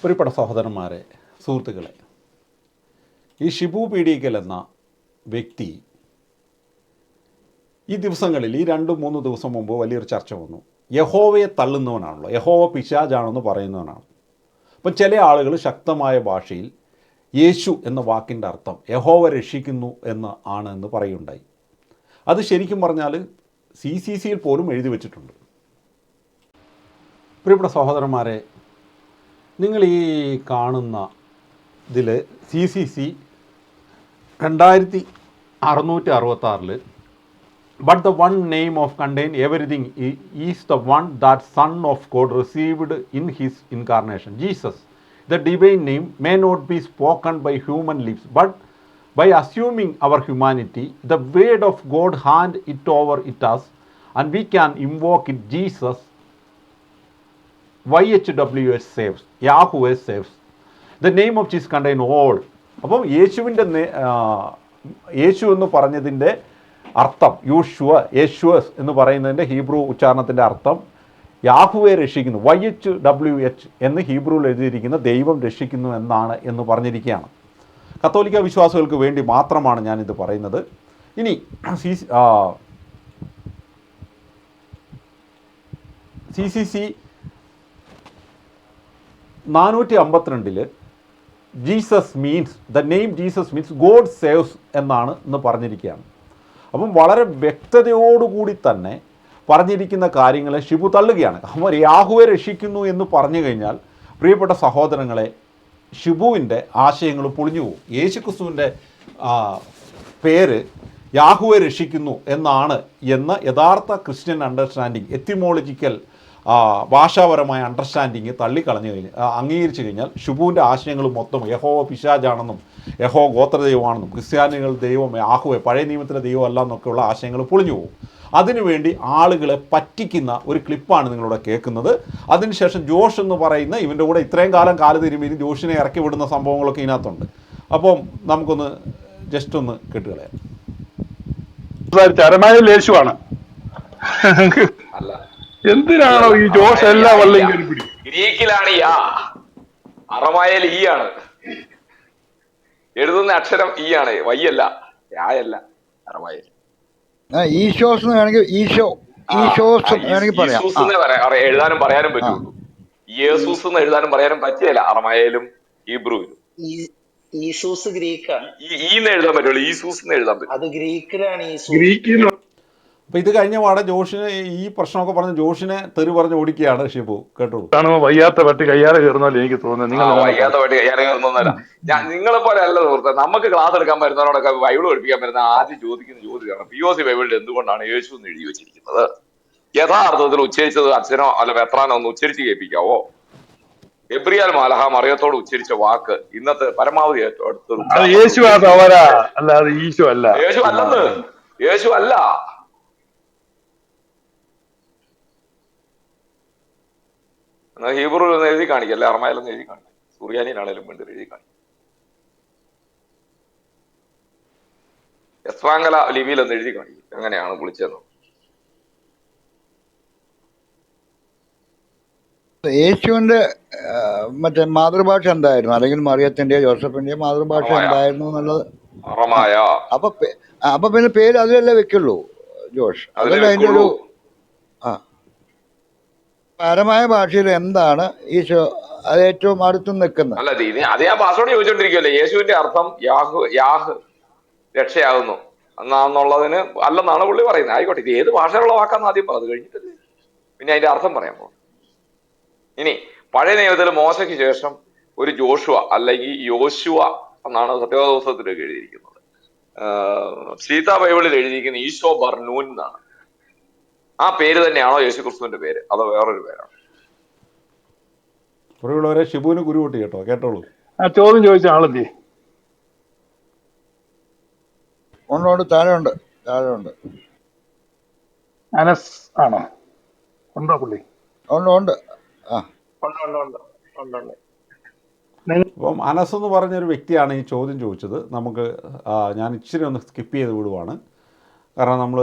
പ്രിയപ്പെട്ട സഹോദരന്മാരെ സുഹൃത്തുക്കളെ ഈ ഷിബു പീഡിക്കൽ എന്ന വ്യക്തി ഈ ദിവസങ്ങളിൽ ഈ രണ്ട് മൂന്ന് ദിവസം മുമ്പ് വലിയൊരു ചർച്ച വന്നു. യഹോവയെ തള്ളുന്നവനാണല്ലോ യഹോവ പിശാജാണെന്ന് പറയുന്നവനാണ്. അപ്പം ചില ആളുകൾ ശക്തമായ ഭാഷയിൽ യേശു എന്ന വാക്കിന്റെ അർത്ഥം യഹോവ രക്ഷിക്കുന്നു എന്ന് ആണ് എന്ന് പറയുണ്ടായി. അത് ശരിക്കും പറഞ്ഞാൽ സി സി സിയിൽ പോലും എഴുതി വച്ചിട്ടുണ്ട്. പ്രിയപ്പെട്ട സഹോദരന്മാരെ നിങ്ങൾ ഈ കാണുന്ന ഇതിൽ സി സി സി രണ്ടായിരത്തി അറുന്നൂറ്റി അറുപത്താറിൽ but the one name of contain everything is the one that son of God received in his incarnation Jesus the divine name may not be spoken by human lips but by assuming our humanity the word of God hand it over it us and we can invoke it Jesus. YHWH saves, Yahweh saves. The name of Jesus contain all. അപ്പം യേശുവിന്റെ നേ- ആ, യേശു എന്ന് പറഞ്ഞതിന്റെ അർത്ഥം യൂഷ്വ യേശുവസ് എന്ന് പറയുന്നതിന്റെ Hebrew ഉച്ചാരണത്തിന്റെ അർത്ഥം യാഹുവെ രക്ഷിക്കുന്നു വൈ എച്ച് ഡബ്ല്യു എച്ച് എന്ന് ഹീബ്രുവിൽ എഴുതിയിരിക്കുന്ന ദൈവം രക്ഷിക്കുന്നു എന്നാണ് എന്ന് പറഞ്ഞിരിക്കുകയാണ് കത്തോലിക്ക വിശ്വാസികൾക്ക് വേണ്ടി മാത്രമാണ് ഞാനിത് പറയുന്നത് ഇനി സി സി സി നാനൂറ്റി അമ്പത്തിരണ്ടിൽ Jesus means the name Jesus means God saves എന്നാണ് ഇന്ന് പറഞ്ഞിരിക്കുകയാണ്. അപ്പം വളരെ വ്യക്തതയോടുകൂടി തന്നെ പറഞ്ഞിരിക്കുന്ന കാര്യങ്ങളെ ഷിബു തള്ളുകയാണ്. അവർ യാഹുവെ രക്ഷിക്കുന്നു എന്ന് പറഞ്ഞു കഴിഞ്ഞാൽ പ്രിയപ്പെട്ട സഹോദരങ്ങളെ ഷിബുവിന്റെ ആശയങ്ങൾ പൊളിഞ്ഞു പോകും. യേശുക്രിസ്തുവിന്റെ പേര് യാഹുവെ രക്ഷിക്കുന്നു എന്നാണ് എന്ന യഥാർത്ഥ ക്രിസ്ത്യൻ അണ്ടർസ്റ്റാൻഡിങ് എത്തിമോളജിക്കൽ ഭാഷാപരമായ അണ്ടർസ്റ്റാൻഡിങ് തള്ളിക്കളഞ്ഞു കഴിഞ്ഞാൽ അംഗീകരിച്ചു കഴിഞ്ഞാൽ ഷുബുവിന്റെ ആശയങ്ങൾ മൊത്തം യഹോ പിശാജാണെന്നും യഹോ ഗോത്രദൈവമാണെന്നും ക്രിസ്ത്യാനികൾ ദൈവം ആഹുവേ പഴയ നിയമത്തിലെ ദൈവമല്ല എന്നൊക്കെയുള്ള ആശയങ്ങൾ പൊളിഞ്ഞു പോകും. അതിനുവേണ്ടി ആളുകളെ പറ്റിക്കുന്ന ഒരു ക്ലിപ്പാണ് നിങ്ങളിവിടെ കേൾക്കുന്നത്. അതിനുശേഷം ജോഷ് എന്ന് പറയുന്ന ഇവന്റെ കൂടെ ഇത്രയും കാലം കാൽ തിരുമ്പി ജോഷിനെ ഇറക്കി വിടുന്ന സംഭവങ്ങളൊക്കെ ഇതിനകത്തുണ്ട്. അപ്പം നമുക്കൊന്ന് ജസ്റ്റ് ഒന്ന് കേട്ടുകളയാം. ചരമായ ലേശുവാണ് അല്ല. എന്തിനാണോ ഈ ജോഷ് എല്ലാം വള്ളം കയറി പിടി ഗ്രീക്കിലാണ് ഈ ആ. അറമായൽ ഈ ആണ്. എഴുതുന്ന അക്ഷരം ഈ ആണ്. വൈ അല്ല. യായല്ല അറമായൽ ആ, ഈശോസ് വേണമെങ്കിൽ ഈശോ ഈശോസ് വേണമെങ്കിൽ പറയാം. എഴുതാനും പറയാനും പറ്റുള്ളൂ. യേസൂസ് എന്ന് എഴുതാനും പറയാനും പറ്റിയല്ല അറമായാലും ഹീബ്രുവിലും. ഈ- ഈസൂസ് ഗ്രീക്കാണ്. ഈ എഴുതാൻ പറ്റുള്ളൂ. ഈസൂസ് എന്ന് എഴുതാൻ പറ്റും. അത് ഗ്രീക്കിലാണ് ഈസൂസ് ഗ്രീക്കിൽ അപ്പം ഇത് കഴിഞ്ഞ പാടെ ജോഷിനെ ഈ പ്രശ്നമൊക്കെ പറഞ്ഞ ജോഷിനെ തെറി പറഞ്ഞ് ഓടിക്കുകയാണ് ഷിബു. കേട്ടോ കാണുമ്പോ വയ്യാത്ത പട്ടി കയ്യാറ് കയറുന്നല്ലോ എനിക്ക് തോന്നുന്നത് നിങ്ങൾ വയ്യാത്ത പട്ടി കയ്യാറ് കയറുന്നല്ല ഞാൻ നിങ്ങളെ പോലെ അല്ല സുഹൃത്തെ. നമുക്ക് ക്ലാസ് എടുക്കാൻ വരുന്നവരോടൊക്കെ ബൈബിൾ പഠിപ്പിക്കാൻ വരുന്ന ആദ്യം ചോദിക്കുന്ന ചോദ്യമാണ് പി ഒ സി ബൈബിളിൽ എന്തുകൊണ്ടാണ് യേശു എന്ന് എഴുതി വെച്ചിരിക്കുന്നത്? യഥാർത്ഥത്തിൽ ഉച്ചരിച്ചത് അച്ഛനോ അല്ല വെത്രാനോ ഒന്ന് ഉച്ചരിച്ച് കേൾപ്പിക്കാവോ? എബ്രിയാൽ മാലഹ മറിയത്തോട് ഉച്ചരിച്ച വാക്ക് ഇന്നത്തെ പരമാവധി ഏറ്റവും അടുത്ത അല്ല യേശു അല്ലാതെ അല്ല. യേശു അല്ലെന്ന്. യേശു അല്ല. എന്നാ ഹീബ്രു ഒന്ന് എഴുതി കാണിക്കല്ലേ അർമായിലൊന്ന് എഴുതി കാണിക്കും. സുറിയാനിയിലാണേലും വേണ്ടി എഴുതി കാണിക്കും. യസ്വാങ്കല ലിപിയിൽ ഒന്ന് എഴുതി കാണിക്കും. എങ്ങനെയാണ് വിളിച്ചതെന്ന്. യേശുവിന്റെ മറ്റേ മാതൃഭാഷ എന്തായിരുന്നു? അല്ലെങ്കിൽ മറിയത്തിന്റെ ജോസഫിന്റെ മാതൃഭാഷ. എന്തായിരുന്നു എന്നുള്ളത്? അപ്പൊ അപ്പൊ പിന്നെ പേര് അതിലല്ലേ വെക്കുള്ളൂ ജോഷ്. അതല്ലേ അതിന്റെ ഒരു ആ. പരമായ ഭാഷയിൽ എന്താണ് ഈശോ അത് ഏറ്റവും അടുത്ത് നിൽക്കുന്നത്? അല്ല ഇത് അത് ഞാൻ പാസ്വേഡ് ചോദിച്ചോണ്ടിരിക്കുവല്ലേ? യേശുവിന്റെ അർത്ഥം യാഹു യാഹ് രക്ഷയാകുന്നു. എന്നാന്നുള്ളതിന് അല്ലെന്നാണ് പുള്ളി പറയുന്നത്. ആയിക്കോട്ടെ ഇത് ഏത് ഭാഷയിലുള്ള വാക്കാന്ന് ആദ്യം പറഞ്ഞത് കഴിഞ്ഞിട്ട് പിന്നെ അതിന്റെ അർത്ഥം പറയാൻ പോകും ഇനി പഴയ നിയമത്തിൽ മോശയ്ക്ക് ശേഷം ഒരു ജോഷുവ അല്ലെങ്കിൽ യോശുവ എന്നാണ് സത്യവാദ പുസ്തകത്തിലൊക്കെ എഴുതിയിരിക്കുന്നത്. സീതാ ബൈബിളിൽ എഴുതിയിരിക്കുന്ന ഈശോ ബർനൂൻ എന്നാണ്. ആ പേര് തന്നെയാണോ യേശു ക്രിസ്തുവിന്റെ പേര്? അതോ വേറൊരു പേരാണോ? ഇവിടെയുള്ളവരെ ഷിബുവിന് ഗുരു കൂട്ടി കേട്ടോ കേട്ടോളൂ. ആ ചോദ്യം ചോദിച്ച ആളെന്തി ഉണ്ട് ഉണ്ട് താഴെ ഉണ്ട് താഴെ ഉണ്ട് അനസ് ആണോ? ഉണ്ടോ പുള്ളി? ഉണ്ട് ഉണ്ട്. ആ. ഉണ്ട് ഉണ്ട് ഉണ്ട് ഉണ്ട് ഉണ്ട്. അപ്പം അനസ് എന്ന് പറഞ്ഞൊരു വ്യക്തിയാണ് ഈ ചോദ്യം ചോദിച്ചത്. നമുക്ക് ഞാൻ ഇച്ചിരി ഒന്ന് സ്കിപ്പ് ചെയ്ത് വിടുവാണ്. കാരണം നമ്മൾ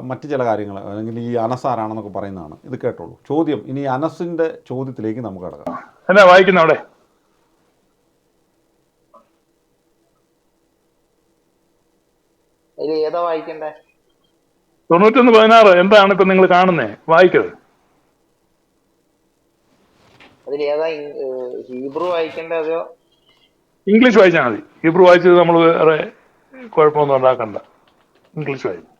മറ്റു ചില കാര്യങ്ങൾ അല്ലെങ്കിൽ ഈ അനസ് ആരാണെന്നൊക്കെ പറയുന്നതാണ്. ഇത് കേട്ടോളൂ. ചോദ്യം ഇനി അനസിന്റെ ചോദ്യത്തിലേക്ക് നമുക്ക് കടക്കാം. എന്നാ വായിക്കുന്ന അവിടെ? ഏതാ തൊണ്ണൂറ്റൊന്ന് പതിനാറ് എന്താണ് ഇപ്പൊ നിങ്ങൾ കാണുന്നത് വായിക്കത് ഏതാ ഹീബ്രു ഇംഗ്ലീഷ് വായിച്ചാൽ മതി. ഹീബ്രു വായിച്ചത് നമ്മൾ വേറെ കുഴപ്പമൊന്നും ഉണ്ടാക്കണ്ട. ഇംഗ്ലീഷ് വായിച്ചു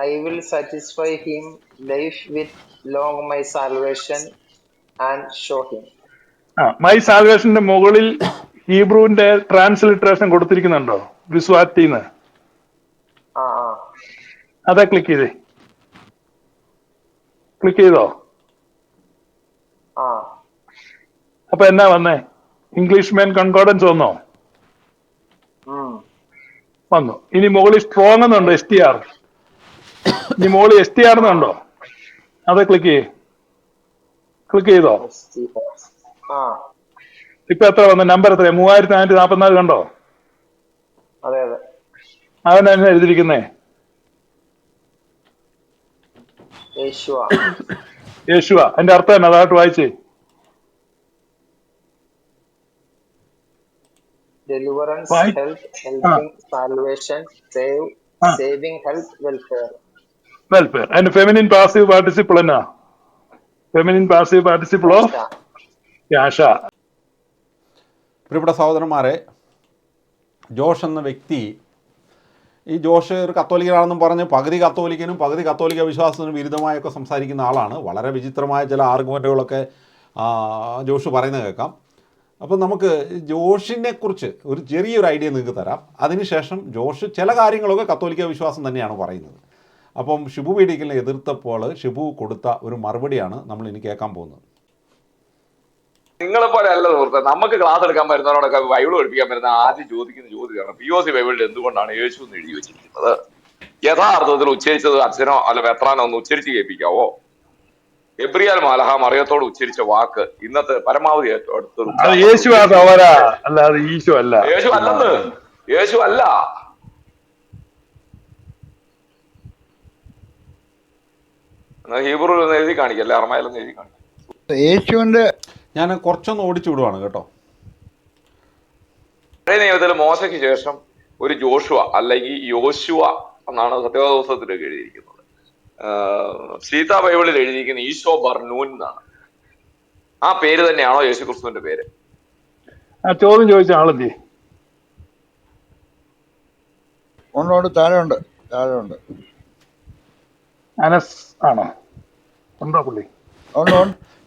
I will satisfy him life with long my salvation and show him my സാൽവേഷന്റെ മുകളിൽ ഹീബ്രുവിന്റെ ട്രാൻസ്ലിട്രേഷൻ കൊടുത്തിരിക്കുന്നുണ്ടോ? ആ അതാ ക്ലിക്ക് ചെയ്തേ. ക്ലിക്ക് ചെയ്തോ? അപ്പൊ എന്നാ വന്നേ? ഇംഗ്ലീഷ് മെൻ കൺകോർഡൻസ് വന്നോ? വന്നു. ഇനി മുകളിൽ സ്ട്രോങ് എന്നുണ്ടോ എസ് ടി ആർ ഇനി മോൾ എസ് ടി ആണെന്ന് കണ്ടോ? അത് ക്ലിക്ക് ചെയ്യേ. ക്ലിക്ക് ചെയ്തോ? ഇപ്പൊ എത്ര വന്നു? നമ്പർ എത്ര മൂവായിരത്തി നാനൂറ്റി നാപ്പത്തിനാല് കണ്ടോ? അതെ അതെ. എഴുതിയിരിക്കുന്നേ? യേശുവ. എന്റെ അതിന്റെ അർത്ഥം തന്നെ അതായിട്ട് വായിച്ചേ. Deliverance health helping salvation save saving health welfare welfare and feminine passive participle എന്നാ ഫെമിനിൻ പാസീവ് പാർട്ടിസിപ്പിൾ ഓഫ് പ്രിയപ്പെട്ട സഹോദരന്മാരെ ജോഷ് എന്ന വ്യക്തി ഈ ജോഷ് ഒരു കത്തോലിക്കനാണെന്നും പറഞ്ഞ് പകുതി കത്തോലിക്കനും പകുതി കത്തോലിക്ക വിശ്വാസത്തിനും വിരുദ്ധമായൊക്കെ സംസാരിക്കുന്ന ആളാണ്. വളരെ വിചിത്രമായ ചില ആർഗ്യുമെന്റുകളൊക്കെ ജോഷ് പറയുന്നത് കേൾക്കാം. അപ്പം നമുക്ക് ജോഷിനെ കുറിച്ച് ഒരു ചെറിയൊരു ഐഡിയ നിങ്ങൾക്ക് തരാം. അതിനുശേഷം ജോഷ് ചില കാര്യങ്ങളൊക്കെ കത്തോലിക്ക വിശ്വാസം തന്നെയാണ് പറയുന്നത്. അപ്പം ഷിബു പീഡിക്കലിനെ എതിർത്തപ്പോൾ ഷിബു കൊടുത്ത ഒരു മറുപടിയാണ് നമ്മൾ ഇനി കേൾക്കാൻ പോകുന്നത്. നിങ്ങളെ പോലെ അല്ല സുഹൃത്തെ നമുക്ക് ക്ലാസ് എടുക്കാൻ വരുന്നവരോടൊക്കെ ബൈബിൾ പഠിപ്പിക്കാൻ വരുന്ന ആദ്യം ചോദിക്കുന്ന ചോദ്യമാണ് പി ഒ സി ബൈബിളിൽ എന്തുകൊണ്ടാണ് യേശു എന്ന് എഴുതി വെച്ചിരിക്കുന്നത്? യഥാർത്ഥത്തിൽ ഉച്ചരിച്ചത് അച്ഛനോ അല്ല വെത്രാനോ ഒന്ന് ഉച്ചരിച്ച് കേൾപ്പിക്കാവോ? എബ്രിയാൽ മാലഹ മറിയത്തോട് ഉച്ചരിച്ച വാക്ക് ഇന്നത്തെ പരമാവധി ഏറ്റവും അടുത്തൊരു യേശു ആ അല്ലാതെ ഈശോ അല്ല. യേശു അല്ലെന്ന്. യേശു അല്ല. ഹീബ്രു എഴുതി കാണിക്കല്ലേ അർമയിലൊന്ന് എഴുതി കാണിക്കാം. യേശുവിന്റെ ഞാൻ കുറച്ചൊന്ന് ഓടിച്ചു വിടുവാണ് കേട്ടോ. പഴയ നിയമത്തിൽ മോശയ്ക്ക് ശേഷം ഒരു ജോഷുവ അല്ലെങ്കിൽ യോശുവ എന്നാണ് സത്യവാദോത്സവത്തിലൊക്കെ എഴുതിയിരിക്കുന്നത്. സീതാ ബൈബിളിൽ എഴുതിയിരിക്കുന്ന ഈശോ ബർനൂൻ എന്നാണ്. ആ പേര് തന്നെയാണോ യേശു ക്രിസ്തുവിന്റെ പേര്? ആ ചോദ്യം ചോദിച്ച ആളെന്തി? ഉണ്ട് ഉണ്ട് താഴെ ഉണ്ട് താഴെ ഉണ്ട് അനസ് ആണോ? ഉണ്ടോ പുള്ളി?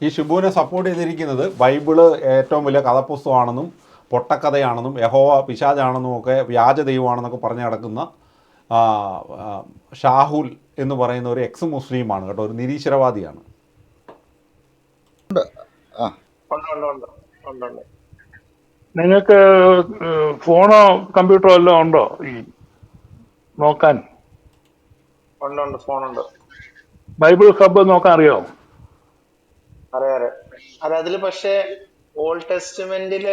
ഈ ഷിബുവിനെ സപ്പോർട്ട് ചെയ്തിരിക്കുന്നത് ബൈബിൾ ഏറ്റവും വലിയ കഥപുസ്തകമാണെന്നും പൊട്ടക്കഥയാണെന്നും യഹോവ പിശാജാണെന്നും ഒക്കെ വ്യാജ ദൈവമാണെന്നൊക്കെ പറഞ്ഞു നടക്കുന്ന ഷാഹുൽ എന്ന് പറയുന്ന ഒരു എക്സ് മുസ്ലിമാണ് കേട്ടോ ഒരു നിരീശ്വരവാദിയാണ്. നിങ്ങൾക്ക് ഫോണോ കമ്പ്യൂട്ടറോ എല്ലാം ഉണ്ടോ ഈ നോക്കാൻ? ഉണ്ട് ഉണ്ട് ഫോണുണ്ട്. ബൈബിൾ ഹബ്ബ് നോക്കാൻ അറിയോ? അറിയാം അറിയാം അല്ല അതിൽ പക്ഷേ ഓൾഡ് ടെസ്റ്റ്മെന്റിൽ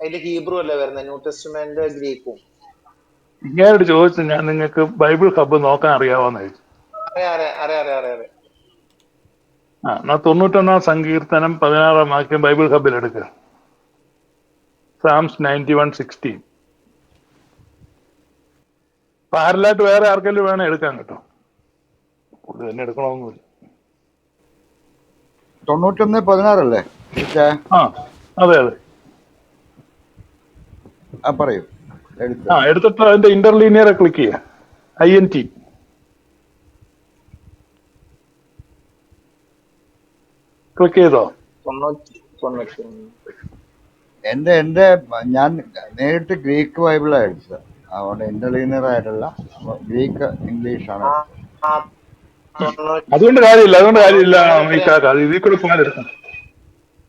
അതിൽ ഹീബ്രു അല്ലേ വരുന്നത് ന്യൂ ടെസ്റ്റ്മെന്റ് ഗ്രീക്കും. ഇങ്ങനോട് ചോദിച്ചു ഞാൻ നിങ്ങൾക്ക് ബൈബിൾ ഹബ്ബ് നോക്കാൻ അറിയാവോന്ന് ചോദിച്ചു. ആ എന്നാ തൊണ്ണൂറ്റൊന്നാം സങ്കീർത്തനം പതിനാറാം വാക്യം ബൈബിൾ ഹബ്ബിൽ എടുക്കുക സാംസ് നയന്റി വൺ സിക്സ്റ്റീൻ. പാരലായിട്ട് വേറെ ആർക്കെങ്കിലും വേണം എടുക്കാൻ കേട്ടോ. പുള്ളി തന്നെ എടുക്കണമെന്നില്ല. തൊണ്ണൂറ്റൊന്ന് പതിനാറല്ലേ? ആ അതെ അതെ. ആ പറയൂ. എടുത്തു. ആ എടുത്തിട്ട് അതിന്റെ ഇന്റർലീനിയർ ക്ലിക്ക് ചെയ്യുക ഐ എൻ ടി ക്ലിക്ക് ചെയ്തോ? എന്റെ എന്റെ ഞാൻ നേരിട്ട് ഗ്രീക്ക് ബൈബിളാണ് എടുത്തത്. അതുകൊണ്ട് ഇന്റർലീനിയർ ആയിട്ടുള്ള ഗ്രീക്ക് ഇംഗ്ലീഷ് അതുകൊണ്ട് കാര്യമില്ല അതുകൊണ്ട് കാര്യമില്ല അത് ഇതിൽ കൂടെ എടുക്കാം.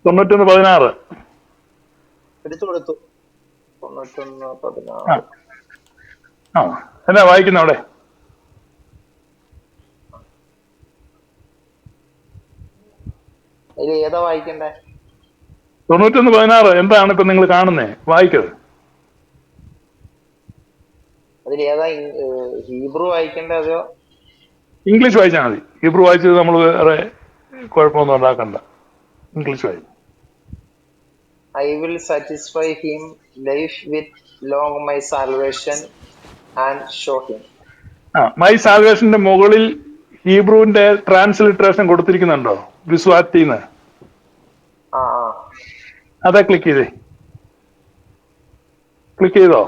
തൊണ്ണൂറ്റൊന്ന് പതിനാറ്. എടുത്തു കൊടുത്തു. തൊണ്ണൂറ്റൊന്ന് പതിനാറ്. ആ. എന്നാ വായിക്കുന്ന അവിടെ? ഏതാ വായിക്കണ്ടേ? തൊണ്ണൂറ്റൊന്ന് പതിനാറ് എന്താണ് ഇപ്പൊ നിങ്ങൾ കാണുന്നേ? വായിക്കത് അതിൽ ഏതാ ഹീബ്രു വായിക്കണ്ടേ അതോ? ഇംഗ്ലീഷ് വായിച്ചാൽ മതി. ഹീബ്രു വായിച്ചത് നമ്മൾ വേറെ കുഴപ്പമൊന്നും ഉണ്ടാക്കണ്ട. ഇംഗ്ലീഷ് വായിക്കും. I will satisfy him life with long my salvation and show him ആ മൈ സാൽവേഷന്റെ മുകളിൽ ഹീബ്രുവിന്റെ ട്രാൻസ്ലിറ്ററേഷൻ കൊടുത്തിരിക്കുന്നുണ്ടോ? വിസ്വാത്തിന്ന് അതെ ക്ലിക്ക് ചെയ്തേ. ക്ലിക്ക് ചെയ്തോ.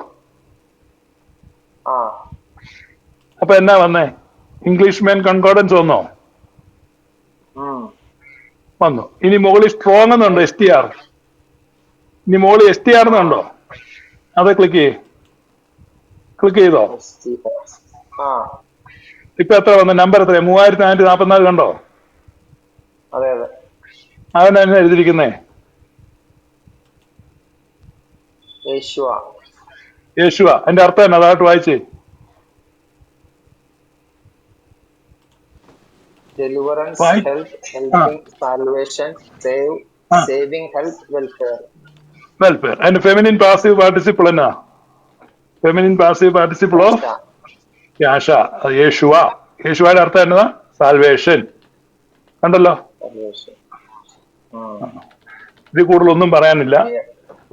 അപ്പൊ എന്നാ വന്നേ? ഇംഗ്ലീഷ് മാൻ കൺകോർഡൻസ് വന്നോ. വന്നു. ഇനി മുകളിൽ സ്ട്രോങ് എന്നുണ്ടോ എസ് ടി ആർ ഇനി മുകളിൽ എസ് ടി ആർ എന്നുണ്ടോ? അത് ക്ലിക്ക് ചെയ്യേ. ക്ലിക്ക് ചെയ്തോ. ഇപ്പൊ എത്ര വന്നു? നമ്പർ എത്ര മൂവായിരത്തി നാനൂറ്റി നാപ്പത്തിനാല് കണ്ടോ? അതെ അതെ. അവൻ തന്നെ എഴുതിയിരിക്കുന്നേ? യേശുവ. യേശുവ. അതിന്റെ അർത്ഥം എന്നാ? അതായിട്ട് വായിച്ചേ. Why? Help helping salvation save Ah. Saving help welfare welfare അതിന്റെ ഫെമിനിൻ പാസീവ് പാർട്ടിസിപ്പിൾ എന്നാ feminine passive participle of yasha Yeshua യേശുവയുടെ അർത്ഥം എന്നതാ സാൽവേഷൻ കണ്ടല്ലോ? ഇത് കൂടുതൽ കൂടുതലൊന്നും പറയാനില്ല.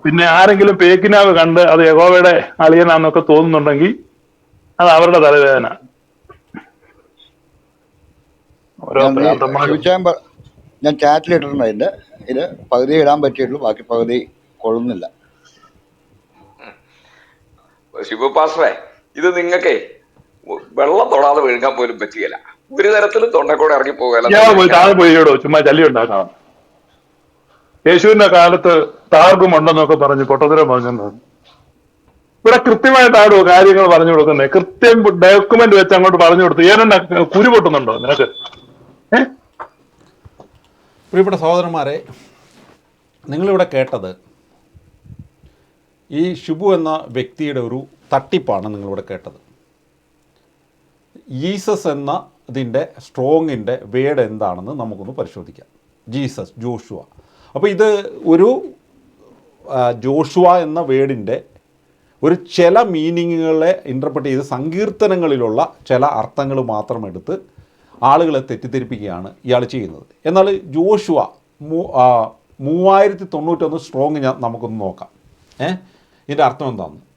പിന്നെ ആരെങ്കിലും പേക്കിനാവ് കണ്ട് അത് യഹോവയുടെ അളിയനാന്നൊക്കെ തോന്നുന്നുണ്ടെങ്കിൽ അത് അവരുടെ തലവേദന. ഞാൻ ചാറ്റിൽ ഇട്ടിട്ടുണ്ട് അതിന്റെ ഇത് പകുതി ഇടാൻ പറ്റിയിട്ടുള്ളൂ ബാക്കി പകുതി കൊള്ളുന്നില്ല. ശിവ പാസ്റ്ററെ ഇത് നിങ്ങൾക്കേ വെള്ളം തൊടാതെ വിഴുങ്ങാൻ പോലും പറ്റിയല്ല ഒരു തരത്തിലും തൊണ്ടക്കൂടെ ഇറങ്ങി ഇടോ ചുമ്മാ ചല്ലി ഉണ്ടാക്കണം യേശുവിന്റെ കാലത്ത് താർക്കും ഉണ്ടെന്നൊക്കെ പറഞ്ഞു പൊട്ടത്തരം പറഞ്ഞിട്ടുണ്ട്. ഇവിടെ കൃത്യമായിട്ടാണ് കാര്യങ്ങൾ പറഞ്ഞു കൊടുക്കുന്നത് കൃത്യം ഡോക്യുമെന്റ് വെച്ച് അങ്ങോട്ട് പറഞ്ഞു കൊടുത്തു. ഏനെന്നാ കുരു പൊട്ടുന്നുണ്ടോ നിനക്ക്? പ്രിയപ്പെട്ട സഹോദരന്മാരെ നിങ്ങളിവിടെ കേട്ടത് ഈ ഷിബു എന്ന വ്യക്തിയുടെ ഒരു തട്ടിപ്പാണ് നിങ്ങളിവിടെ കേട്ടത്. ജീസസ് എന്ന ഇതിന്റെ സ്ട്രോങ്ങിന്റെ വേഡ് എന്താണെന്ന് നമുക്കൊന്ന് പരിശോധിക്കാം. Jesus Joshua. അപ്പോൾ ഇത് ഒരു ജോഷുവ എന്ന വേഡിന്റെ ഒരു ചില മീനിങ്ങുകളെ ഇന്റർപ്രറ്റ് ചെയ്ത് സങ്കീർത്തനങ്ങളിലുള്ള ചില അർത്ഥങ്ങൾ മാത്രം എടുത്ത് ആളുകളെ തെറ്റിദ്ധരിപ്പിക്കുകയാണ് ഇയാൾ ചെയ്യുന്നത്. എന്നാൽ ജോഷുവ മൂ മൂവായിരത്തി തൊണ്ണൂറ്റൊന്ന് സ്ട്രോങ് ഞാൻ നമുക്കൊന്ന് നോക്കാം. ഏ? ഇതിന്റെ അർത്ഥം എന്താണെന്ന്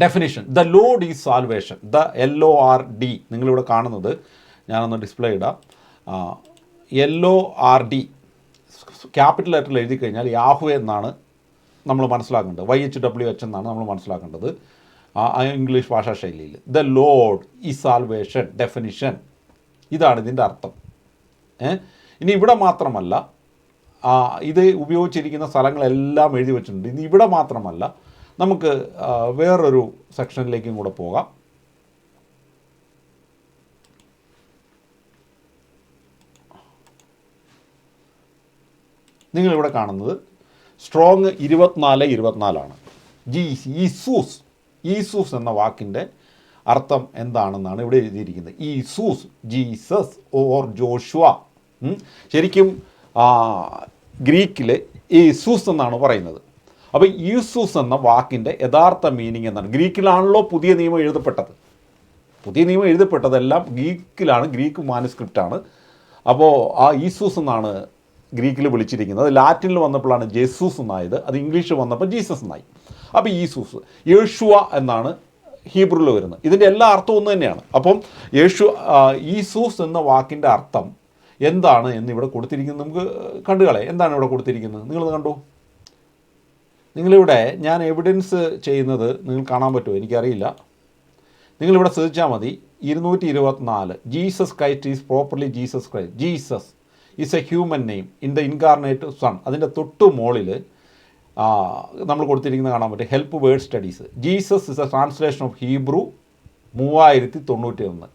definition the Lord is salvation the L O R D നിങ്ങളിവിടെ കാണുന്നത് ഞാനൊന്ന് ഡിസ്പ്ലേ ഇടാം. L O R D capital ലെറ്ററിൽ എഴുതി കഴിഞ്ഞാൽ യാഹു എന്നാണ് നമ്മൾ മനസ്സിലാക്കേണ്ടത്. വൈ എച്ച് ഡബ്ല്യു എച്ച് എന്നാണ് നമ്മൾ മനസ്സിലാക്കേണ്ടത്. ഇംഗ്ലീഷ് ഭാഷാ ശൈലിയിൽ. ദ ലോഡ് ഈ സാൽവേഷൻ ഡെഫിനിഷൻ ഇതാണ് ഇതിന്റെ അർത്ഥം. ഇനി ഇവിടെ മാത്രമല്ല ഇത് ഉപയോഗിച്ചിരിക്കുന്ന സ്ഥലങ്ങളെല്ലാം എഴുതി വെച്ചിട്ടുണ്ട്. ഇനി ഇവിടെ മാത്രമല്ല നമുക്ക് വേറൊരു സെക്ഷനിലേക്കും കൂടെ പോകാം. നിങ്ങളിവിടെ കാണുന്നത് സ്ട്രോങ് ഇരുപത്തിനാല് ഇരുപത്തിനാലാണ്. ജി ഈസൂസ് ഈസൂസ് എന്ന വാക്കിന്റെ അർത്ഥം എന്താണെന്നാണ് ഇവിടെ എഴുതിയിരിക്കുന്നത്. Iesous Jesus or Joshua. ശരിക്കും ശരിക്കും ഗ്രീക്കിൽ ഈസൂസ് എന്നാണ് പറയുന്നത്. അപ്പോൾ ഈസൂസ് എന്ന വാക്കിന്റെ യഥാർത്ഥ മീനിങ് എന്നാണ് ഗ്രീക്കിലാണല്ലോ പുതിയ നിയമം എഴുതപ്പെട്ടത്. പുതിയ നിയമം എഴുതപ്പെട്ടതെല്ലാം ഗ്രീക്കിലാണ് ഗ്രീക്ക് മാനുസ്ക്രിപ്റ്റാണ് അപ്പോൾ ആ ഈസൂസ് എന്നാണ് ഗ്രീക്കിൽ വിളിച്ചിരിക്കുന്നത്. ലാറ്റിനിൽ വന്നപ്പോഴാണ് ജെസൂസ് എന്നായത്. അത് ഇംഗ്ലീഷിൽ വന്നപ്പോൾ ജീസസ് എന്നായി. അപ്പോൾ ഈസൂസ് യേഷുവ എന്നാണ് ഹീബ്രുവിൽ വരുന്നത്. ഇതിന്റെ എല്ലാ അർത്ഥവും ഒന്ന് തന്നെയാണ്. അപ്പം യേശു ഈസൂസ് എന്ന വാക്കിന്റെ അർത്ഥം എന്താണ് എന്ന് ഇവിടെ കൊടുത്തിരിക്കുന്നത് നമുക്ക് കണ്ടുകളെ. എന്താണ് ഇവിടെ കൊടുത്തിരിക്കുന്നത്? നിങ്ങളത് കണ്ടു? നിങ്ങളിവിടെ ഞാൻ എവിഡൻസ് ചെയ്യുന്നത് നിങ്ങൾ കാണാൻ പറ്റുമോ? എനിക്കറിയില്ല. നിങ്ങളിവിടെ ശ്രദ്ധിച്ചാൽ മതി. ഇരുന്നൂറ്റി ഇരുപത്തിനാല് Jesus Christ is properly Jesus Christ Jesus is a human name in the incarnate son അതിന്റെ തൊട്ടു മുകളിൽ നമ്മൾ കൊടുത്തിരിക്കുന്നത് കാണാൻ പറ്റും. Help word studies Jesus is a translation of Hebrew മൂവായിരത്തി തൊണ്ണൂറ്റി ഒന്ന്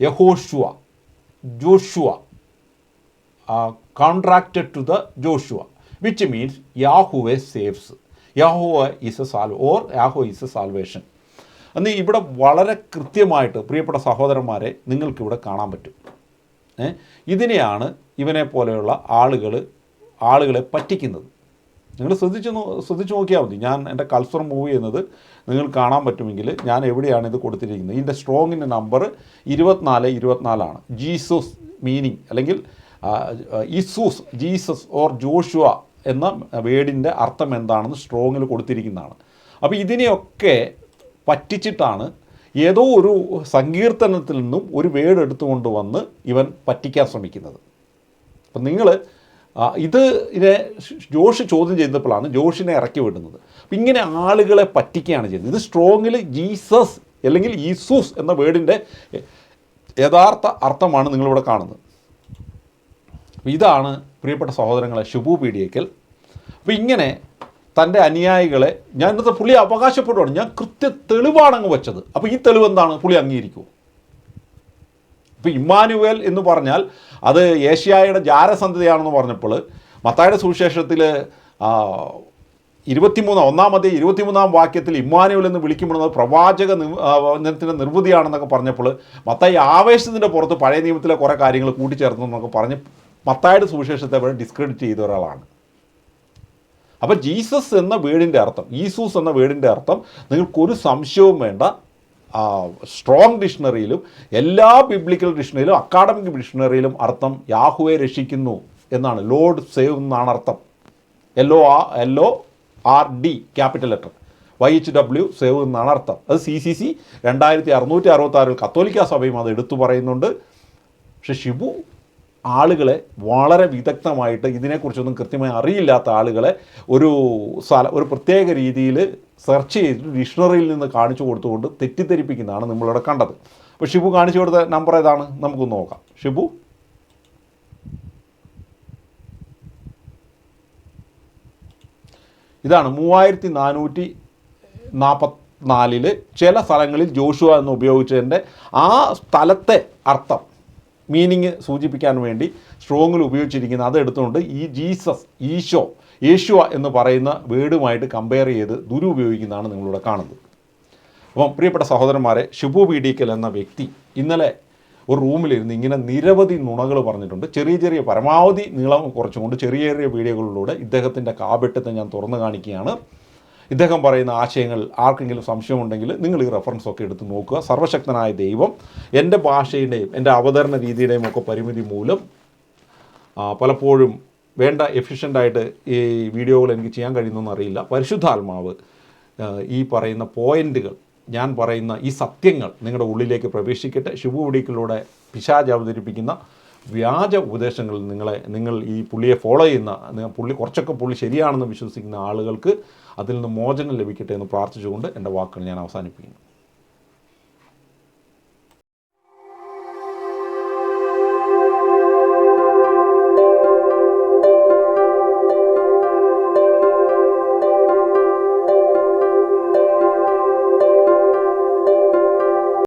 Yehoshua Joshua contracted to the Joshua which means Yahweh saves Yahweh is a salve or Yahu is a salvation എന്ന് ഇവിടെ വളരെ കൃത്യമായിട്ട് പ്രിയപ്പെട്ട സഹോദരന്മാരെ നിങ്ങൾക്കിവിടെ കാണാൻ പറ്റും? ഇതിനെയാണ് ഇവനെ പോലെയുള്ള ആളുകൾ ആളുകളെ പറ്റിക്കുന്നത്. നിങ്ങൾ ശ്രദ്ധിച്ച് ശ്രദ്ധിച്ച് നോക്കിയാൽ മതി. ഞാൻ എന്റെ കൾച്ചർ മൂവ് ചെയ്യുന്നത് നിങ്ങൾ കാണാൻ പറ്റുമെങ്കിൽ ഞാൻ എവിടെയാണ് ഇത് കൊടുത്തിരിക്കുന്നത്? ഇതിന്റെ സ്ട്രോങ്ങിന്റെ നമ്പർ ഇരുപത്തിനാല് ഇരുപത്തിനാലാണ്. ജീസസ് മീനിങ് അല്ലെങ്കിൽ ഇസൂസ് ജീസസ് ഓർ ജോഷുവ എന്ന വേർഡിന്റെ അർത്ഥം എന്താണെന്ന് സ്ട്രോങ്ങിൽ കൊടുത്തിരിക്കുന്നതാണ്. അപ്പോൾ ഇതിനെയൊക്കെ പറ്റിച്ചിട്ടാണ് ഏതോ ഒരു സങ്കീർത്തനത്തിൽ നിന്നും ഒരു വേഡ് എടുത്തുകൊണ്ട് വന്ന് ഇവൻ പറ്റിക്കാൻ ശ്രമിക്കുന്നത്. അപ്പം നിങ്ങൾ ഇത് ഇതിനെ ജോഷ് ചോദ്യം ചെയ്തപ്പോഴാണ് ജോഷിനെ ഇറക്കി വിടുന്നത്. അപ്പം ഇങ്ങനെ ആളുകളെ പറ്റിക്കുകയാണ് ചെയ്യുന്നത്. ഇത് സ്ട്രോങ്ങിൽ ജീസസ് അല്ലെങ്കിൽ ഈസൂസ് എന്ന വേർഡിന്റെ യഥാർത്ഥ അർത്ഥമാണ് നിങ്ങളിവിടെ കാണുന്നത്. ഇതാണ് പ്രിയപ്പെട്ട സഹോദരങ്ങളെ ശുഭു പീഡിയക്കൽ. അപ്പോൾ ഇങ്ങനെ തന്റെ അനുയായികളെ ഞാൻ ഇന്നത്തെ പുള്ളി അവകാശപ്പെടുവാണ് ഞാൻ കൃത്യ തെളിവാണ് അങ്ങ് വെച്ചത്. അപ്പോൾ ഈ തെളിവ് എന്താണ്? പുള്ളി അംഗീകരിക്കുമോ ഇപ്പോൾ ഇമ്മാനുവേൽ എന്ന് പറഞ്ഞാൽ അത് ഏഷ്യായുടെ ജാരസന്ധതയാണെന്ന് പറഞ്ഞപ്പോൾ മത്തായുടെ സുവിശേഷത്തിൽ ഇരുപത്തിമൂന്നാം ഒന്നാമത്തെ ഇരുപത്തിമൂന്നാം വാക്യത്തിൽ ഇമ്മാനുവൽ എന്ന് വിളിക്കുമ്പോൾ പ്രവാചക നി- ആ, നിർവൃതിയാണെന്നൊക്കെ പറഞ്ഞപ്പോൾ മത്തായി ആവേശത്തിന്റെ പുറത്ത് പഴയ നിയമത്തിലെ കുറേ കാര്യങ്ങൾ കൂട്ടിച്ചേർത്തു എന്നൊക്കെ പറഞ്ഞ് മത്തായുടെ സുവിശേഷത്തെ അവിടെ ഡിസ്ക്രെഡിറ്റ് ചെയ്ത ഒരാളാണ്. അപ്പോൾ ജീസസ് എന്ന വേടിന്റെ അർത്ഥം ഈസൂസ് എന്ന വേടിന്റെ അർത്ഥം നിങ്ങൾക്കൊരു സംശയവും വേണ്ട സ്ട്രോങ് ഡിക്ഷണറിയിലും എല്ലാ ബിബ്ലിക്കൽ ഡിക്ഷണറിയിലും അക്കാഡമിക് ഡിക്ഷണറിയിലും അർത്ഥം യാഹുവെ രക്ഷിക്കുന്നു എന്നാണ്. ലോഡ് സേവ് എന്നാണ് അർത്ഥം. എല്ലോ ആ L O R D capital letter Y H W save എന്നാണ് അർത്ഥം. അത് സി സി സി രണ്ടായിരത്തി അറുന്നൂറ്റി അറുപത്തി ആറിൽ കത്തോലിക്ക സഭയും അത് എടുത്തു പറയുന്നുണ്ട്. പക്ഷെ ഷിബു ആളുകളെ വളരെ വിദഗ്ധമായിട്ട് ഇതിനെക്കുറിച്ചൊന്നും കൃത്യമായി അറിയില്ലാത്ത ആളുകളെ ഒരു സ്ഥല ഒരു പ്രത്യേക രീതിയിൽ സെർച്ച് ചെയ്ത് ഡിക്ഷണറിയിൽ നിന്ന് കാണിച്ചു കൊടുത്തുകൊണ്ട് തെറ്റിദ്ധരിപ്പിക്കുന്നതാണ് നമ്മളിവിടെ കണ്ടത്. അപ്പോൾ ഷിബു കാണിച്ചു കൊടുത്ത നമ്പർ ഏതാണ്? നമുക്കൊന്ന് നോക്കാം. ഷിബു? ഇതാണ് മൂവായിരത്തി നാനൂറ്റി നാൽപ്പത്തിനാലിൽ ചില സ്ഥലങ്ങളിൽ ജോഷുവ എന്ന് ഉപയോഗിച്ചതിന്റെ ആ സ്ഥലത്തെ അർത്ഥം. മീനിങ് സൂചിപ്പിക്കാൻ വേണ്ടി സ്ട്രോങ്ങിൽ ഉപയോഗിച്ചിരിക്കുന്ന അത് എടുത്തുകൊണ്ട് ഈ ജീസസ് ഈശോ യേശുവ എന്ന് പറയുന്ന വേർഡുമായിട്ട് കമ്പയർ ചെയ്ത് ദുരുപയോഗിക്കുന്നതാണ് നിങ്ങളിവിടെ കാണുന്നത്. അപ്പം പ്രിയപ്പെട്ട സഹോദരന്മാരെ ശുഭു പീഡിക്കൽ എന്ന വ്യക്തി ഇന്നലെ ഒരു റൂമിലിരുന്ന് ഇങ്ങനെ നിരവധി നുണകൾ പറഞ്ഞിട്ടുണ്ട്. ചെറിയ ചെറിയ പരമാവധി നീളം കുറച്ചുകൊണ്ട് ചെറിയ ചെറിയ വീഡിയോകളിലൂടെ ഇദ്ദേഹത്തിന്റെ കാപെട്ടത്തെ ഞാൻ തുറന്നു കാണിക്കുകയാണ്. ഇദ്ദേഹം പറയുന്ന ആശയങ്ങൾ ആർക്കെങ്കിലും സംശയമുണ്ടെങ്കിൽ നിങ്ങൾ ഈ റെഫറൻസ് ഒക്കെ എടുത്ത് നോക്കുക. സർവശക്തനായ ദൈവം എന്റെ ഭാഷയുടെയും എന്റെ അവതരണ രീതിയുടെയും ഒക്കെ പരിമിതി മൂലം പലപ്പോഴും വേണ്ട എഫിഷ്യന്റായിട്ട് ഈ വീഡിയോകൾ എനിക്ക് ചെയ്യാൻ കഴിയുന്നതെന്ന് അറിയില്ല. പരിശുദ്ധാത്മാവ് ഈ പറയുന്ന പോയിന്റുകൾ ഞാൻ പറയുന്ന ഈ സത്യങ്ങൾ നിങ്ങളുടെ ഉള്ളിലേക്ക് പ്രവേശിക്കട്ടെ. ശുഭപുടിക്കലൂടെ പിശാജ് അവതരിപ്പിക്കുന്ന വ്യാജ ഉപദേശങ്ങളിൽ നിങ്ങളെ നിങ്ങൾ ഈ പുള്ളിയെ ഫോളോ ചെയ്യുന്ന പുള്ളി കുറച്ചൊക്കെ പുള്ളി ശരിയാണെന്ന് വിശ്വസിക്കുന്ന ആളുകൾക്ക് അതിൽ നിന്ന് മോചനം ലഭിക്കട്ടെ എന്ന് പ്രാർത്ഥിച്ചുകൊണ്ട് എന്റെ വാക്കുകൾ ഞാൻ അവസാനിപ്പിക്കുന്നു.